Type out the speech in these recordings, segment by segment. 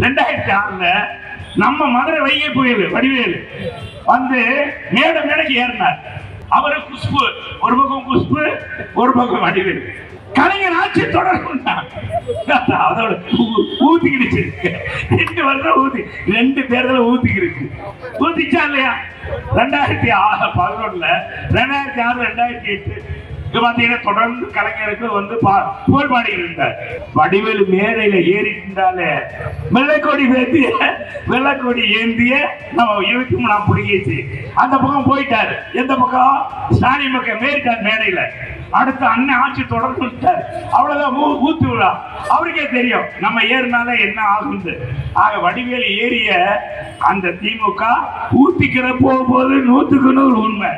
ரெண்டாயிரத்தி ஆறுல நம்ம மதுரை வைகை புயல் வடிவேலு வந்து மேட மேடைக்கு ஏறினார். அவரு குஷ்பு ஒரு பக்கம் குஷ்பு ஒரு பக்கம் வடிவேலு. கலைஞர் ஆட்சி தொடரும் அதோட ஊ- ஊத்திக்கிடுச்சு. ரெண்டு வருஷம் ஊத்தி ரெண்டு தேர்தல ஊத்திக்கிடுச்சு. ஊத்திச்சா இல்லையா? ரெண்டாயிரத்தி ஆறு பதினொன்னுல ரெண்டாயிரத்தி ஆறு ரெண்டாயிரத்தி எட்டு. இது பார்த்தீங்கன்னா தொடர்ந்து கலைஞருக்கு வந்து பா- புகழ் இருந்தார் வடிவேலு மேடையில ஏறி இருந்தாலே வெள்ளைக்கோடி ஏந்திய வெள்ளைக்கொடி ஏந்திய நம்ம இருபத்தி மூணாம் புடிங்கிச்சு அந்த பக்கம் போயிட்டாரு. எந்த பக்கம்? ஸ்டாலின் பக்கம் மேறிட்டார் மேடையில. அடுத்த அண்ணன் ஆட்சி தொடர்ந்து விட்டார் அவ்வளவுதான் ஊத்து விழா. அவருக்கே தெரியும் நம்ம ஏறினால என்ன ஆகுது ஆக வடிவேலு ஏறிய அந்த திமுக ஊத்திக்கிற போகும்போது நூத்துக்கு நூறு உண்மை.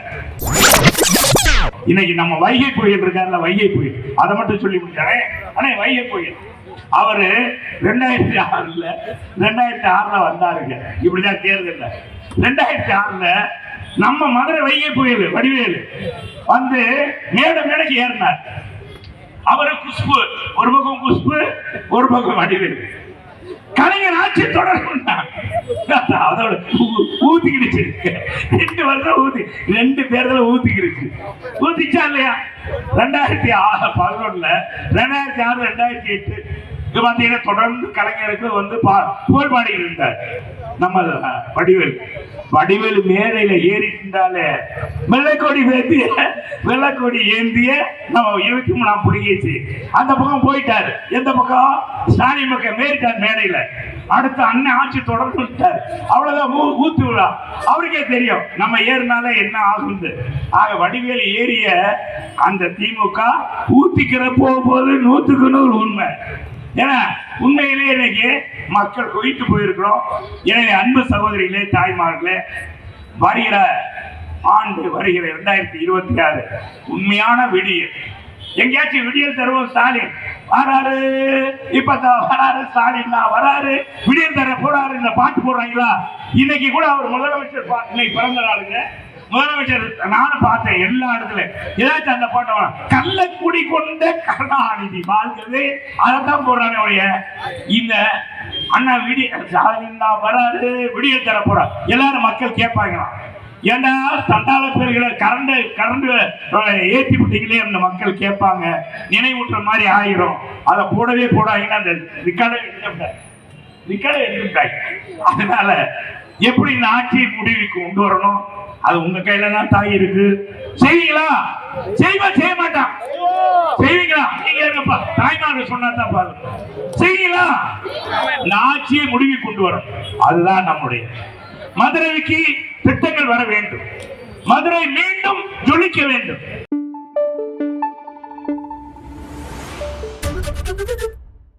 இன்னைக்கு நம்ம வைகை புயல் இருக்காருல்ல வைகை புயல். அதை மட்டும் சொல்லி முடிச்சாரே? ஆனா வைகை புயல். அவரு ரெண்டாயிரத்தி ஆறுல ரெண்டாயிரத்தி ஆறுல வந்தாருங்க. இப்படிதான் தேர்தல் ரெண்டாயிரத்தி ஆறுல நம்ம மதுரை வைகை புயல் வடிவேலு வந்து மேட மேடைக்கு ஏறினார். அவரு குஷ்பு ஒரு பக்கம் குஷ்பு ஒரு பக்கம் வடிவேலு. கலைஞர் ஆட்சி தொடரும் அதோட ஊ- ஊத்திக்கிடுச்சு. ரெண்டு வருஷம் ஊத்தி ரெண்டு தேர்தல ஊத்திக்கிடுச்சு. ஊத்திச்சா இல்லையா? ரெண்டாயிரத்தி ஆறு பதினொன்னுல. ரெண்டாயிரத்தி ஆறு ரெண்டாயிரத்தி எட்டு. இது பாத்தீங்கன்னா தொடர்ந்து கலைஞருக்கு வந்து பா- புகழ் பாடி இருந்தார் நம்ம வடிவேல் வடிவேல். வடிவேலு மேடையில ஏறிட்டாலே வெள்ளக்கொடி வெள்ளைக்கொடி ஏந்திய வெள்ளைக்கொடி ஏந்திய நம்ம இருபத்தி மூணாம் புடிங்கிச்சு அந்த பக்கம் போயிட்டாரு. எந்த பக்கம்? ஸ்டாலின் பக்கம் மேறிட்டார் மேடையில. அடுத்து அண்ணன் ஆட்சி தொடர்ந்து விட்டார் அவ்வளவுதான் ஊ- ஊத்து விழா. அவருக்கே தெரியும் நம்ம ஏறினால என்ன ஆகுது ஆக வடிவேலு ஏறிய அந்த திமுக ஊத்திக்கிற போகும்போது நூத்துக்கு நூறு உண்மை. ஏன்னா உண்மையிலே இன்னைக்கு மக்கள் குவித்து போயிருக்கிறோம். எனவே அன்பு சகோதரிகளே தாய்மார்களே வருகிற ஆண்டு வருகிற இரண்டாயிரத்தி இருபத்தி ஆறு உண்மையான விடியல். எங்கேயாச்சும் விடியல் தருவோம் ஸ்டாலின். வராரு. இப்ப தான் வராரு ஸ்டாலின் தான் வராரு. விடியல் தர போறாரு இந்த பாட்டு போடுறாங்களா? இன்னைக்கு கூட அவர் முதலமைச்சர் இன்னைக்கு பிறந்த நாளுங்க. முதலமைச்சர் நானும் பார்த்தேன் எல்லா இடத்துல. ஏதாச்சும் அந்த பாட்டை வரும். கள்ளக்குடி கொண்ட கருணாநிதி அதை அதைத்தான் போடுறானே ஒழிய இந்த அண்ணா விடிய ஸ்டாலின் வராது விடிய தர போறார். எல்லாரும் மக்கள் கேட்பாங்களாம் ஏண்டா தண்டாள பேர்களை கரண்டு ஏற்றி விட்டீங்களே அந்த மக்கள் கேட்பாங்க. நினைவூட்டுற மாதிரி ஆயிரும். அதை போடவே போடாங்கன்னா அந்த ரிக்கார்டை ரிக்கார்டை எடுத்துட்டாங்க அதனால எப்படி இந்த ஆட்சியை முடிவுக்கு கொண்டு வரணும்? அது உங்க கையில தான் தாய் இருக்கு. செய்வீங்களா? செய்வா செய்ய மாட்டான். செய்வீங்களா? நீங்க இருங்கப்பா. தாய்மார்கள் சொன்னா தான் பாருங்க செய்வீங்களா? இந்த ஆட்சியை முடிவு கொண்டு வரும். அதுதான் நம்முடைய மதுரைக்கு திட்டங்கள் வர வேண்டும். மதுரை மீண்டும் ஜொலிக்க வேண்டும்.